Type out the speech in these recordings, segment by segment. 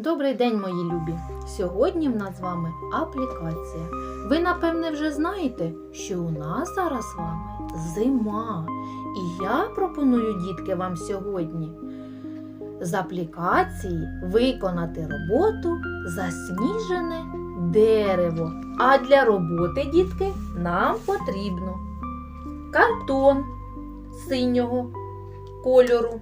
Добрий день, мої любі! Сьогодні в нас з вами аплікація. Ви, напевне, вже знаєте, що у нас зараз з вами зима. І я пропоную, дітки, вам сьогодні з аплікації виконати роботу засніжене дерево. А для роботи, дітки, нам потрібно картон синього кольору.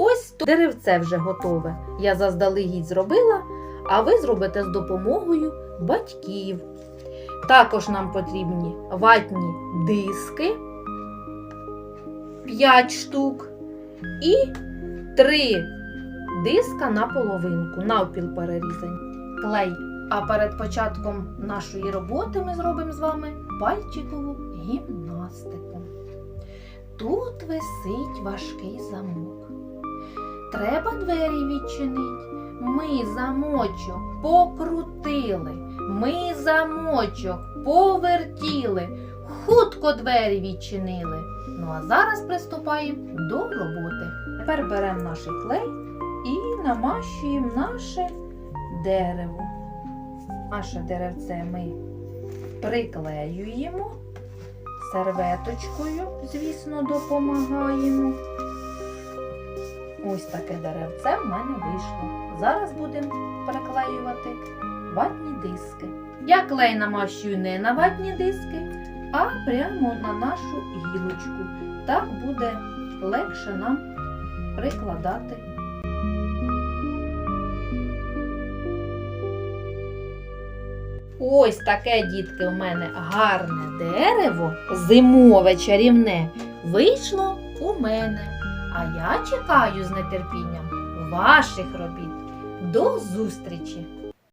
Ось то деревце вже готове. Я заздалегідь зробила, а ви зробите з допомогою батьків. Також нам потрібні ватні диски 5 штук і 3 диска на половинку, навпіл перерізані. Клей. А перед початком нашої роботи ми зробимо з вами пальчикову гімнастику. Тут висить важкий замок. Треба двері відчинити. Ми замочок покрутили, ми замочок повертіли, хутко двері відчинили. Ну а зараз приступаємо до роботи. Тепер беремо наш клей і намащуємо наше дерево. Наше деревце ми приклеюємо серветочкою, звісно, допомагаємо. Ось таке деревце в мене вийшло. Зараз будемо приклеювати ватні диски. Я клей намащую не на ватні диски, а прямо на нашу гілочку. Так буде легше нам прикладати. Ось таке, дітки, у мене гарне дерево, зимове чарівне, вийшло у мене. А я чекаю з нетерпінням ваших робіт. До зустрічі!